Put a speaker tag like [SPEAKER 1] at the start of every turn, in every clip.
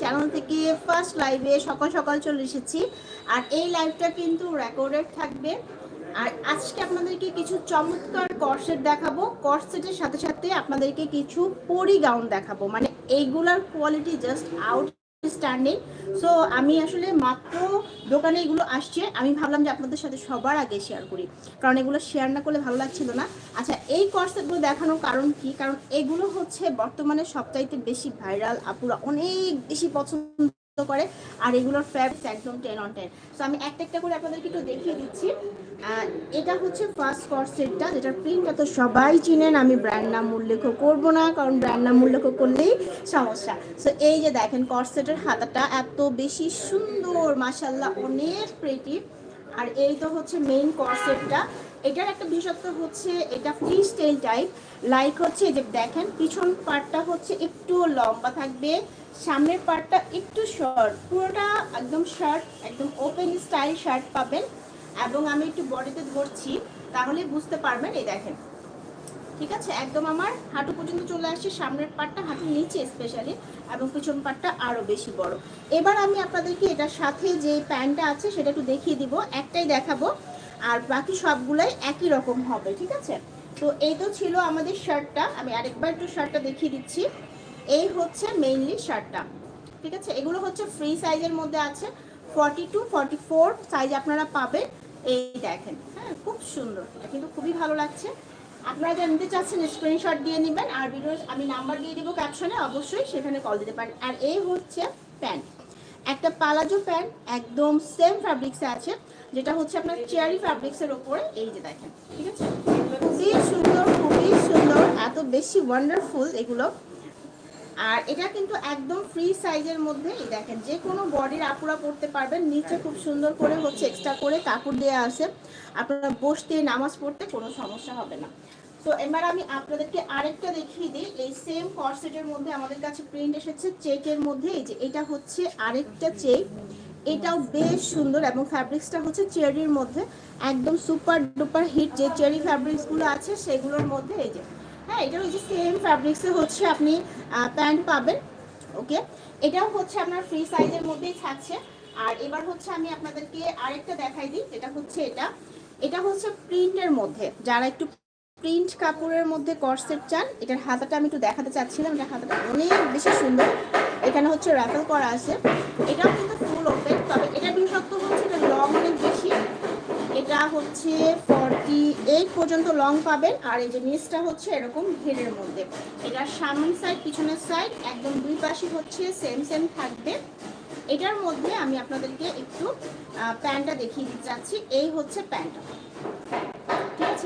[SPEAKER 1] Channel থেকে first লাইভে সকাল সকাল চলে এসেছি। আর এই লাইভটা কিন্তু রেকর্ডেড থাকবে। আর আজকে আপনাদেরকে কিছু চমৎকার কর্সেট দেখাবো। কর্সেটের সাথে সাথে আপনাদেরকে কিছু পরিগাউন দেখাবো। মানে এইগুলার quality just outstanding so আমি আসলে মাত্র দোকানে এগুলো আসছে। আমি ভাবলাম যে আপনাদের সাথে সবার আগে শেয়ার করি। কারণ এগুলো শেয়ার না করলে ভালো লাগছিল না। আচ্ছা এই কনসেপ্টগুলো দেখানোর কারণ কি? কারণ এগুলো হচ্ছে বর্তমানে সবচাইতে বেশি ভাইরাল আপুরা অনেক বেশি পছন্দ করে, আর এগুলোর ফ্যাব্রিক্স একদম টেন অন টেন সো আমি একটা একটা করে আপনাদেরকে একটু দেখিয়ে দিচ্ছি। এটা হচ্ছে ফার্স্ট কর্সেটটা যেটার প্রিন্টটা তো সবাই চিনেন। আমি ব্র্যান্ড নাম উল্লেখ করব না, কারণ ব্র্যান্ড নাম উল্লেখ করলেই সমস্যা। সো এই যে দেখেন কর্সেটের হাতাটা এত বেশি সুন্দর মাসাল্লাহ অনেক প্রেটি আর এই তো হচ্ছে মেইন কর্সেটটা এটার একটা বিশেষত্ব হচ্ছে এটা ফ্রি স্টাইল টাইপ লাইক হচ্ছে যে দেখেন, পিছন পার্টটা হচ্ছে একটু লম্বা থাকবে, সামনের পার্টটা একটু শর্ট পুরোটা একদম শার্ট একদম ওপেন স্টাইল শার্ট পাবেন। এবং আমি একটু বডিতে ধরছি, তাহলে বুঝতে পারবেন, এই দেখেন। ঠিক আছে? একদম আমার হাঁটু পর্যন্ত চলে আসছে, সামনের পাটটা হাঁটুর নিচে স্পেশালি এবং পিছন পাটটা আরও বেশি বড়। এবার আমি আপনাদেরকে এটার সাথে যে প্যান্টটা আছে, সেটা একটু দেখিয়ে দিব। একটাই দেখাবো। আর বাকি সবগুলাই একই রকম হবে, ঠিক আছে? তো এই তো ছিল আমাদের শার্টটা আমি আরেকবার একটু শার্টটা দেখিয়ে দিচ্ছি। এই হচ্ছে মেইনলি শার্টটা ঠিক আছে? এগুলো হচ্ছে ফ্রি সাইজের মধ্যে আছে। ফর্টি টু ফোর সাইজ আপনারা পাবেন। এই দেখেন হ্যাঁ খুব সুন্দর। এটা কিন্তু খুবই ভালো লাগছে। আপনারা যা নিতে চাচ্ছেন স্ক্রিনশট দিয়ে নেবেন। আর ভিডিও আমি নাম্বার দিয়ে দেবো ক্যাপশনে অবশ্যই সেখানে কল দিতে পারেন। আর এই হচ্ছে প্যান্ট একটা পালাজো প্যান্ট একদম সেম ফ্যাব্রিক্সে আছে, যেটা হচ্ছে আপনার চেয়ারি ফ্যাব্রিক্সের ওপরে, এই যে দেখেন, ঠিক আছে? খুবই সুন্দর খুবই সুন্দর, এত বেশি ওয়ান্ডারফুল এগুলো। আর এটা কিন্তু একদম ফ্রি সাইজের মধ্যে, এই দেখেন, যে কোনো বডির আপুরা পড়তে পারবেন, নিচে খুব সুন্দর করে হচ্ছে এক্সট্রা করে কাপড় দেওয়া আছে। আপনারা বসতে, নামাজ পড়তে কোনো সমস্যা হবে না। তো এবার আমি আপনাদেরকে আরেকটা দেখিয়ে দিই। এই সেম কর্সেটের মধ্যে আমাদের কাছে প্রিন্ট এসেছে। চেকের মধ্যে এই যে এটা হচ্ছে আরেকটা চেক এটাও বেশ সুন্দর এবং ফ্যাব্রিক্সটা হচ্ছে চেরির মধ্যে। একদম সুপার ডুপার হিট যে চেরি ফ্যাব্রিক্সগুলো আছে, সেগুলোর মধ্যে এই যে। হ্যাঁ এটা ওই যে সেম ফ্যাব্রিক্সে হচ্ছে আপনি প্যান্ট পাবেন। ওকে এটাও হচ্ছে আপনার ফ্রি সাইজের মধ্যেই থাকছে। আর এবার হচ্ছে আমি আপনাদেরকে আরেকটা দেখাই দিই। যেটা হচ্ছে এটা। এটা হচ্ছে প্রিন্টের মধ্যে। যারা একটু প্রিন্ট কাপড়ের মধ্যে কর্সেট চান, এটার হাতাটা আমি একটু দেখাতে চাচ্ছিলাম, এটা হাতাটা অনেক বেশি সুন্দর। এখানে হচ্ছে র্যাপেল করা আছে। এটাও কিন্তু ফুল ওপেন তবে এটা বিশেষত্ব হচ্ছে এটা লং অনেক বেশি। এটা হচ্ছে ফর্টি এইট পর্যন্ত লং পাবেন, আর এই যে নিচটা হচ্ছে এরকম ঘেরের মধ্যে। এটার সামনের সাইড পিছনের সাইড একদম দুই পাশে হচ্ছে সেম সেম থাকবে। এটার মধ্যে আমি আপনাদেরকে একটু প্যান্টটা দেখিয়ে দিতে চাচ্ছি, এই হচ্ছে প্যান্টটা।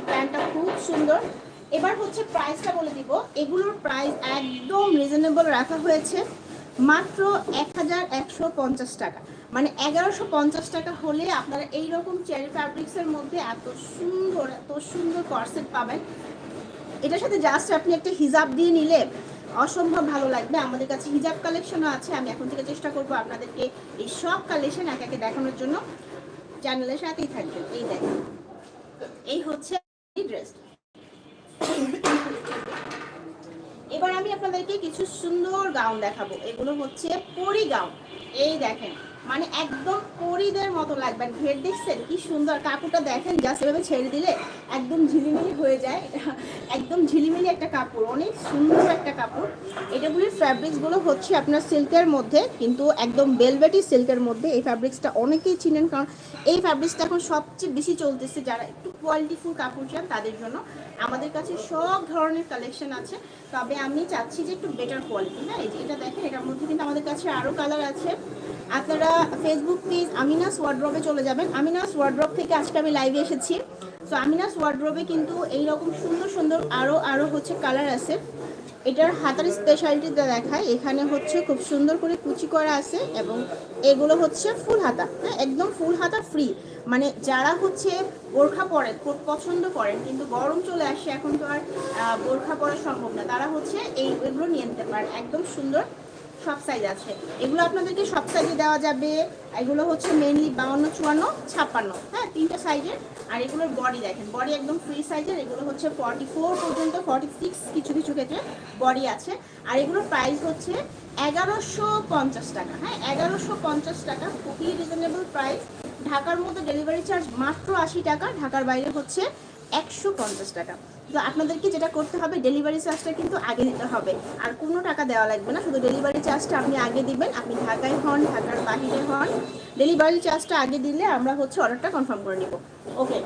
[SPEAKER 1] প্যান্টটা খুব সুন্দর। এবার হচ্ছে প্রাইসটা বলে দিব। এগুলোর প্রাইস একদম রিজনেবল রাখা হয়েছে। মাত্র এক হাজার একশো পঞ্চাশ টাকা। মানে এগারোশো পঞ্চাশ টাকা হলে আপনারা এই রকম চেরি ফ্যাব্রিক্সের মধ্যে এত সুন্দর এত সুন্দর কর্সেট পাবেন। এটার সাথে জাস্ট আপনি একটা হিজাব দিয়ে নিলে অসম্ভব ভালো লাগবে। আমাদের কাছে হিজাব কালেকশনও আছে। আমি এখন থেকে চেষ্টা করব আপনাদেরকে এই সব কালেকশন এক একে দেখানোর জন্য। চ্যানেলের সাথেই থাকবেন। এই দেখেন। এই হচ্ছে এবার আমি আপনাদেরকে কিছু সুন্দর গাউন দেখাবো। এগুলো হচ্ছে পরি গাউন এই দেখেন মানে একদম পরিদের মতো লাগবে। আর ঘের দেখছেন? কি সুন্দর। কাপড়টা দেখেন জাস্ট এভাবে ছেড়ে দিলে একদম ঝিলিমিলি হয়ে যায়। একদম ঝিলিমিলি একটা কাপড়, অনেক সুন্দর একটা কাপড়। এটাগুলির ফ্যাব্রিক্সগুলো হচ্ছে আপনার সিল্কের মধ্যে, কিন্তু একদম বেলভেটি সিল্কের মধ্যে। এই ফ্যাব্রিক্সটা অনেকেই চিনেন, কারণ এই ফ্যাব্রিক্সটা এখন সবচেয়ে বেশি চলতেছে যারা একটু কোয়ালিটিফুল কাপড় চান তাদের জন্য। আমাদের কাছে সব ধরনের কালেকশন আছে। তবে আমি চাচ্ছি যে একটু বেটার কোয়ালিটি যে এটা দেখেন, এটার মধ্যে কিন্তু আমাদের কাছে আরও কালার আছে। আপনারা ফেসবুক পেজ আমিনাস ওয়ার্ড্রবে চলে যাবেন। আমিনাস ওয়ার্ড্রব থেকে আজকে আমি লাইভে এসেছি। তো আমিনাস ওয়ার্ড্রবে কিন্তু এই রকম সুন্দর সুন্দর আরও আরও হচ্ছে কালার আছে। এটার হাতার স্পেশালিটিটা দেখায় এখানে হচ্ছে খুব সুন্দর করে কুচি করা আছে এবং এগুলো হচ্ছে ফুল হাতা। হ্যাঁ একদম ফুল হাতা ফ্রি মানে যারা হচ্ছে বোরখা পরেন, খুব পছন্দ করেন, কিন্তু গরম চলে আসে, এখন তো আর বোরখা পরা সম্ভব না। তারা হচ্ছে এই, এগুলো নিয়ে নিতে পারেন। একদম সুন্দর সব সাইজ আছে। এগুলো আপনাদেরকে সব সাইজে দেওয়া যাবে। এগুলো হচ্ছে মেনলি বাউন্ন, চুয়ান্ন, ছাপ্পান্ন হ্যাঁ তিনটা সাইজের আর এগুলোর বডি দেখেন বডি একদম ফ্রি সাইজের এগুলো হচ্ছে ফর্টি ফোর পর্যন্ত ফর্টি সিক্স কিছু কিছু ক্ষেত্রে বডি আছে। আর এগুলোর প্রাইস হচ্ছে এগারোশো পঞ্চাশ টাকা হ্যাঁ এগারোশো পঞ্চাশ টাকা, খুবই রিজনেবল প্রাইস ঢাকার মধ্যে ডেলিভারি চার্জ মাত্র আশি টাকা, ঢাকার বাইরে হচ্ছে একশো পঞ্চাশ টাকা। তো আপনাদেরকে যেটা করতে হবে ডেলিভারি চার্জটা কিন্তু আগে দিতে হবে। আর কোনো টাকা দেওয়া লাগবে না, শুধু ডেলিভারি চার্জটা আপনি আগে দিবেন। আপনি ঢাকায় হন, ঢাকার বাহিরে হন ডেলিভারি চার্জটা আগে দিলে আমরা হচ্ছে অর্ডারটা কনফার্ম করে নিব। ওকে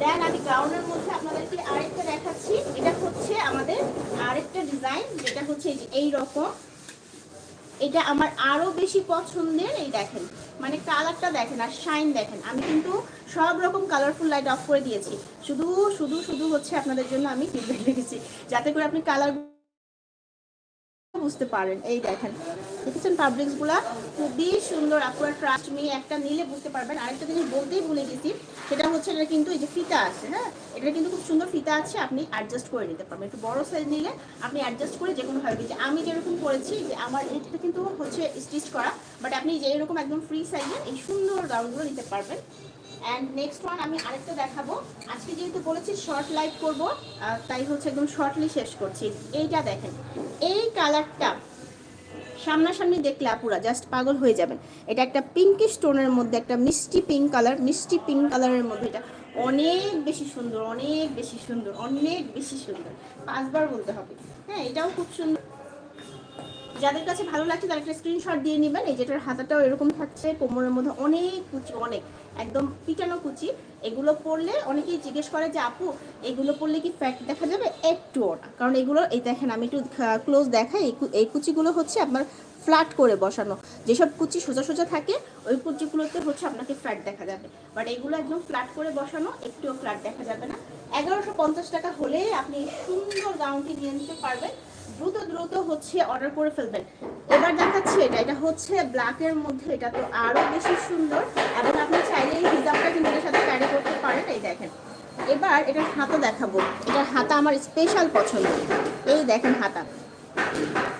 [SPEAKER 1] দেন আমি গাউনের মধ্যে আপনাদেরকে আরেকটা দেখাচ্ছি। এটা হচ্ছে আমাদের আরেকটা ডিজাইন যেটা হচ্ছে এই রকম। এটা আমার আরও বেশি পছন্দের, এই দেখেন মানে কালারটা দেখেন আর শাইন দেখেন। আমি কিন্তু সব রকম কালারফুল লাইট অফ করে দিয়েছি। শুধু শুধু শুধু হচ্ছে আপনাদের জন্য আমি টিউবলাইট রেখেছি। যাতে করে আপনি কালার বুঝতে পারেন। এই দেখেন। দেখেছেনগুলা খুবই সুন্দর, আপনারা ট্রাস্ট মি একটা নিলে বুঝতে পারবেন। আরেকটা জিনিস বলতেই ভুলে গেছি, সেটা হচ্ছে এটা কিন্তু এই যে ফিতা আছে হ্যাঁ? এটা কিন্তু খুব সুন্দর ফিতা আছে, আপনি অ্যাডজাস্ট করে নিতে পারবেন। একটু বড় সাইজ নিলে আপনি অ্যাডজাস্ট করে যে কোনো ভাবে আমি যেরকম করেছি, যে আমার এটা কিন্তু হচ্ছে স্টিচ করা বাট আপনি যে এরকম একদম ফ্রি সাইজে এই সুন্দর গাউনগুলো নিতে পারবেন। অ্যান্ড নেক্সট ওয়ান আমি আরেকটা দেখাবো। আজকে যেহেতু বলেছি শর্ট লাইভ করব তাই হচ্ছে একদম শর্টলি শেষ করছি। এইটা দেখেন, এই কালারটা সামনাসামনি দেখলে আপুরা জাস্ট পাগল হয়ে যাবেন। এটা একটা পিঙ্কি স্টোনের মধ্যে, একটা মিষ্টি পিঙ্ক কালার মিষ্টি পিঙ্ক কালারের মধ্যে এটা অনেক বেশি সুন্দর, অনেক বেশি সুন্দর, অনেক বেশি সুন্দর। পাঁচবার বলতে হবে। হ্যাঁ এটাও খুব সুন্দর। যাদের কাছে ভালো লাগছে তারা একটা স্ক্রিনশট দিয়ে নেবেন। এই যেটার হাতাটাও এরকম থাকছে, কোমরের মধ্যে অনেক কুচি, অনেক, একদম পিটানো কুচি। এগুলো পরলে অনেকেই জিজ্ঞেস করে যে, আপু, এগুলো পরলে কি ফ্যাট দেখা যাবে? একটুও না। কারণ এগুলো, এই দেখেন আমি একটু ক্লোজ দেখাই, এই কুচিগুলো হচ্ছে আপনার ফ্ল্যাট করে বসানো। যেসব কুচি সোজা সোজা থাকে, ওই কুচিগুলোতে হচ্ছে আপনাকে ফ্ল্যাট দেখা যাবে। বাট এগুলো একদম ফ্ল্যাট করে বসানো, একটুও ফ্ল্যাট দেখা যাবে না। এগারোশো পঞ্চাশ টাকা হলে আপনি সুন্দর গাউনটি নিয়ে নিতে পারবেন। দ্রুত দ্রুত হচ্ছে অর্ডার করে ফেলবেন। এবার দেখাচ্ছি এটা। এটা হচ্ছে ব্ল্যাকের মধ্যে। এটা তো আরও বেশি সুন্দর। এবং আপনি চাইলে এই হিজাবটা কিন্তু এর সাথে ক্যারি করতে পারেন। এই দেখেন। এবার এটার হাতা দেখাবো। এটার হাতা আমার স্পেশাল পছন্দ। এই দেখেন হাতা।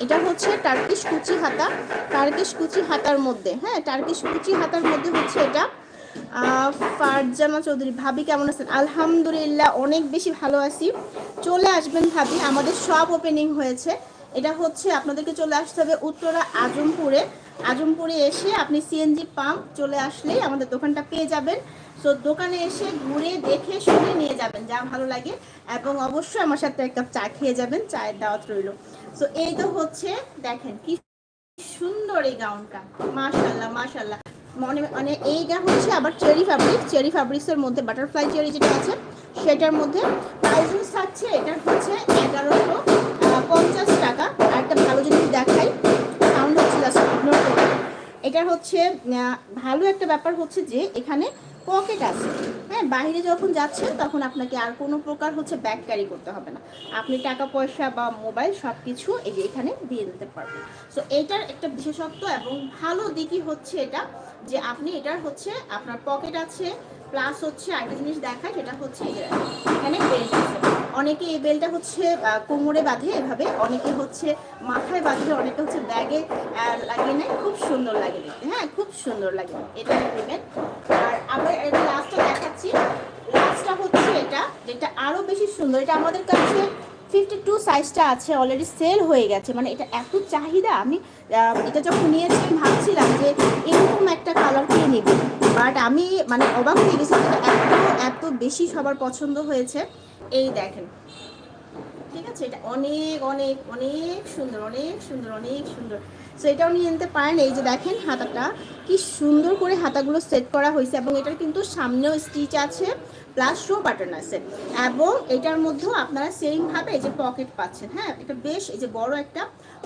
[SPEAKER 1] এটা হচ্ছে টার্কিশ কুচি হাতা। টার্কিশ কুচি হাতার মধ্যে। হ্যাঁ টার্কিশ কুচি হাতার মধ্যে হচ্ছে এটা। ফারজানা চৌধুরী, ভাবি কেমন আছেন? আলহামদুলিল্লাহ, অনেক বেশি ভালো আছি। চলে আসবেন ভাবি, আমাদের সব ওপেনিং হয়েছে। এটা হচ্ছে, আপনাদেরকে চলে আসতে হবে উত্তরা আজমপুরে। আজমপুরে এসে আপনি সিএনজি পাম্প চলে আসলেই আমাদের দোকানটা পেয়ে যাবেন। সো দোকানে এসে ঘুরে দেখে শুনে নিয়ে যাবেন, যা ভালো লাগে। এবং অবশ্যই আমার সাথে এক কাপ চা খেয়ে যাবেন, চায়ের দাওয়াত রইল। সো এই তো হচ্ছে, দেখেন কি সুন্দর এই গাউনটা। মাশাল্লাহ মাশাল্লাহ মনে মানে এইটা হচ্ছে আবার চেরি ফ্যাব্রিক চেরি ফ্যাব্রিক্সের মধ্যে বাটারফ্লাই চেরি যেটা আছে, সেটার মধ্যে প্রাইস থাকছে, এটা হচ্ছে এগারোশো পঞ্চাশ টাকা। আর একটা ভালো জিনিস দেখাই সাউন্ড হচ্ছে করবেন হচ্ছে। ভালো একটা ব্যাপার হচ্ছে যে এখানে পকেট আছে। হ্যাঁ বাইরে যখন যাচ্ছেন তখন আপনাকে আর কোনো প্রকার হচ্ছে ব্যাগ ক্যারি করতে হবে না। আপনি টাকা, পয়সা বা মোবাইল সব কিছু এই যে এখানে দিয়ে দিতে পারবেন। সো এটার একটা বিশেষত্ব এবং ভালো দিকই হচ্ছে এটা যে আপনি এটার হচ্ছে আপনার পকেট আছে প্লাস হচ্ছে আরেকটা জিনিস দেখায়, সেটা হচ্ছে এখানে বেল্ট আছে। অনেকে এই বেলটা হচ্ছে কোমরে বাঁধে এভাবে, অনেকে হচ্ছে মাথায় বাঁধে অনেকে হচ্ছে ব্যাগে লাগিয়ে নেয়। খুব সুন্দর লাগে দেখতে। হ্যাঁ খুব সুন্দর লাগে। এটা নেবেন। আবার এটা লাস্টটা দেখাচ্ছি। লাস্টটা হচ্ছে এটা, যেটা আরও বেশি সুন্দর। এটা আমাদের কাছে ফিফটি টু সাইজটা আছে অলরেডি সেল হয়ে গেছে। মানে এটা এত চাহিদা, আমি এটা যখন নিয়েছি ভাবছিলাম যে এরকম একটা কালার কিনে নিব। বাট আমি মানে অবাক হয়ে গেছি এত এত বেশি সবার পছন্দ হয়েছে। এই দেখেন। ঠিক আছে? এটা অনেক অনেক অনেক সুন্দর অনেক সুন্দর অনেক সুন্দর। সো এটাও নিয়ে নিতে পারেন। এই যে দেখেন হাতাটা, কি সুন্দর করে হাতাগুলো সেট করা হয়েছে এবং এটার কিন্তু সামনেও স্টিচ আছে প্লাস শো বাটন আছে। এবং এটার মধ্যেও আপনারা সেম ভাবে এই যে পকেট পাচ্ছেন হ্যাঁ? এটা বেশ, এই যে বড় একটা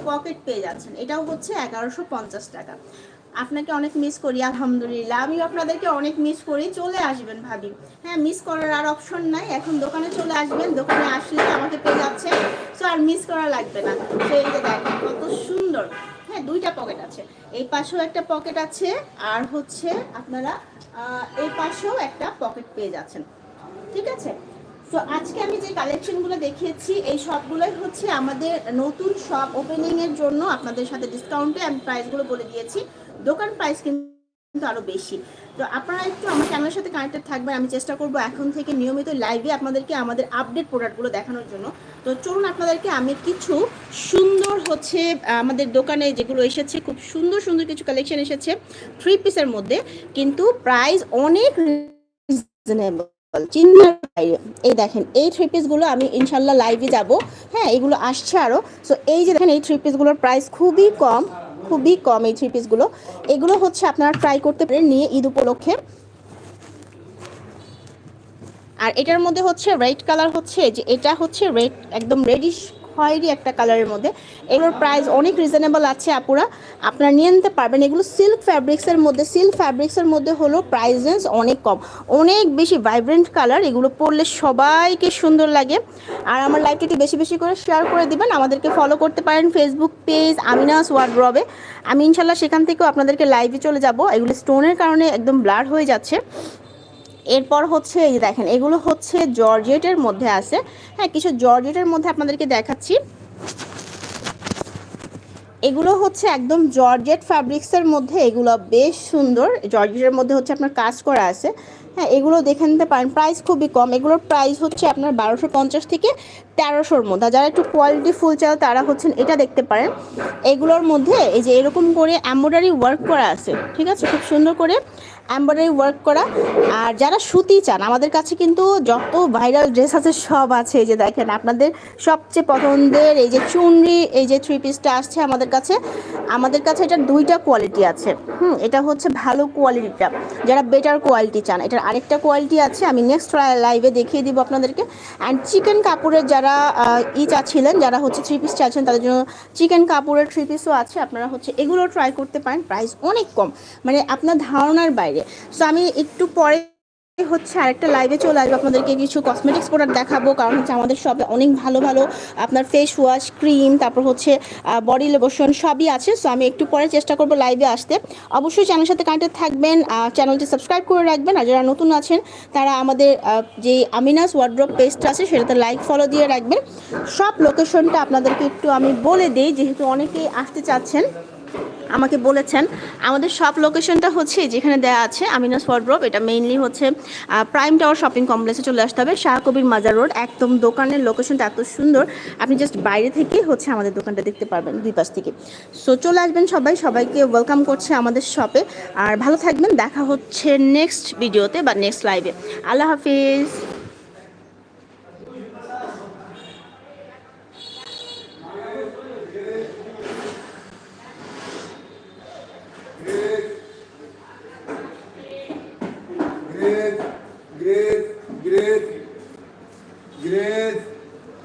[SPEAKER 1] পকেট পেয়ে যাচ্ছেন। এটাও হচ্ছে এগারোশো পঞ্চাশ টাকা। আপনাকে অনেক মিস করি, আলহামদুলিল্লাহ। আমি আপনাদেরকে অনেক মিস করি, চলে আসবেন ভাবি। হ্যাঁ মিস করার আর অপশন নাই। এখন দোকানে চলে আসবেন, দোকানে আসলে আমাকে পেয়ে যাচ্ছে সো আর মিস করা লাগবে না। এই যে দেখেন কত সুন্দর। হ্যাঁ দুইটা পকেট আছে। এই পাশেও একটা পকেট আছে, আর হচ্ছে আপনারা এই পাশেও একটা পকেট পেয়ে যাচ্ছেন। ঠিক আছে? তো আজকে আমি যে কালেকশনগুলো দেখিয়েছি, এই সবগুলোই হচ্ছে আমাদের নতুন শপ ওপেনিংয়ের জন্য আপনাদের সাথে ডিসকাউন্টে আমি প্রাইসগুলো বলে দিয়েছি। দোকান প্রাইস কিন্তু আরও বেশি। তো আপনারা একটু আমার চ্যানেলের সাথে কানেক্টেড থাকবেন। আমি চেষ্টা করব এখন থেকে নিয়মিত লাইভে আপনাদেরকে আমাদের আপডেট প্রোডাক্টগুলো দেখানোর জন্য। তো চলুন আপনাদেরকে আমি কিছু সুন্দর হচ্ছে আমাদের দোকানে যেগুলো এসেছে, খুব সুন্দর সুন্দর কিছু কালেকশন এসেছে থ্রি পিসের মধ্যে। কিন্তু প্রাইস অনেক রিজনেবল চিন্তার বাইরে এই দেখেন, এই থ্রি পিসগুলো আমি ইনশাল্লাহ লাইভে যাব। হ্যাঁ এগুলো আসছে আরও সো এই যে দেখেন, এই থ্রি পিসগুলোর প্রাইস খুবই কম। খুবই কম এই থ্রি পিসগুলো এগুলো হচ্ছে আপনারা ট্রাই করতে পারেন নিয়ে ঈদ উপলক্ষে। আর এটার মধ্যে হচ্ছে রেড কালার হচ্ছে, যে এটা হচ্ছে রেড একদম রেডিশ খয়েরি একটা কালারের মধ্যে। এগুলোর প্রাইস অনেক রিজনেবল আছে আপুরা। আপনারা নিয়ে নিতে পারবেন। এগুলো সিল্ক ফ্যাব্রিক্সের মধ্যে সিল্ক ফ্যাব্রিক্সের মধ্যে হলো প্রাইস রেঞ্জ অনেক কম। অনেক বেশি ভাইব্রেন্ট কালার এগুলো পরলে সবাইকে সুন্দর লাগে। আর আমার লাইভটি বেশি বেশি করে শেয়ার করে দিবেন। আমাদেরকে ফলো করতে পারেন ফেসবুক পেজ আমিনাস ওয়ার্ড্রবে আমি ইনশাল্লাহ সেখান থেকেও আপনাদেরকে লাইভে চলে যাব। এগুলো স্টোনের কারণে একদম ব্লার হয়ে যাচ্ছে। এরপর হচ্ছে এই যে দেখেন, এগুলো হচ্ছে জর্জেটের মধ্যে আছে। হ্যাঁ কিছু জর্জেটের মধ্যে আপনাদেরকে দেখাচ্ছি। এগুলো হচ্ছে একদম জর্জেট ফ্যাব্রিক্সের মধ্যে, এগুলো বেশ সুন্দর। জর্জেটের মধ্যে হচ্ছে আপনার কাজ করা আছে। হ্যাঁ এগুলো দেখে নিতে পারেন প্রাইস খুবই কম। এগুলোর প্রাইস হচ্ছে আপনার বারোশো পঞ্চাশ থেকে তেরোশোর মধ্যে। যারা একটু কোয়ালিটি ফুল চাও তারা হচ্ছেন এটা দেখতে পারেন। এগুলোর মধ্যে এই যে এরকম করে এম্ব্রয়ডারি ওয়ার্ক করা আছে, ঠিক আছে? খুব সুন্দর করে এম্ব্রয়ডারি ওয়ার্ক করা। আর যারা সুতি চান, আমাদের কাছে কিন্তু যত ভাইরাল ড্রেস আছে সব আছে। এই যে দেখেন, আপনাদের সবচেয়ে পছন্দের এই যে চুনরি, এই যে থ্রি পিসটা আসছে আমাদের কাছে। আমাদের কাছে এটার দুইটা কোয়ালিটি আছে। হুম, এটা হচ্ছে ভালো কোয়ালিটিটা যারা বেটার কোয়ালিটি চান, এটার আরেকটা কোয়ালিটি আছে। আমি নেক্সট লাইভে দেখিয়ে দিব আপনাদেরকে। অ্যান্ড চিকেন কাপড়ের যারা ই চাচ্ছিলেন, যারা হচ্ছে থ্রি পিস চাচ্ছেন, তাদের জন্য চিকেন কাপড়ের থ্রি পিসও আছে। আপনারা হচ্ছে এগুলো ট্রাই করতে পারেন। প্রাইস অনেক কম। মানে আপনার ধারণার বাইরে। সো আমি একটু পরে হচ্ছে আরেকটা লাইভে চলে আসব। আপনাদেরকে কিছু কসমেটিক্স প্রোডাক্ট দেখাবো। কারণ হচ্ছে আমাদের শপে অনেক ভালো ভালো, আপনার ফেস ওয়াশ ক্রিম তারপর হচ্ছে বডি লোশন সবই আছে। সো আমি একটু পরে চেষ্টা করব লাইভে আসতে। অবশ্যই চ্যানেলের সাথে কানেক্টেড থাকবেন। চ্যানেলটি সাবস্ক্রাইব করে রাখবেন। আর যারা নতুন আছেন, তারা আমাদের যে আমিনাস ওয়ার্ড্রপ পেজটা আছে, সেটাতে লাইক ফলো দিয়ে রাখবেন। সব লোকেশনটা আপনাদেরকে একটু আমি বলে দিই, যেহেতু অনেকেই আসতে চাচ্ছেন। আমাকে বলেছেন, আমাদের সব লোকেশনটা হচ্ছে যেখানে দেওয়া আছে, আমিনাস ওয়ার্ড্রপ এটা মেইনলি হচ্ছে প্রাইম টাওয়ার শপিং কমপ্লেক্সে চলে আসতে হবে শাহ কবির মাজার রোড একদম দোকানের লোকেশনটা এত সুন্দর, আপনি জাস্ট বাইরে থেকে হচ্ছে আমাদের দোকানটা দেখতে পারবেন দুই পাশ থেকে। সো চলে আসবেন সবাই, সবাইকে ওয়েলকাম করছে আমাদের শপে আর ভালো থাকবেন, দেখা হচ্ছে নেক্সট ভিডিওতে বা নেক্সট লাইভে আল্লাহ হাফিজ।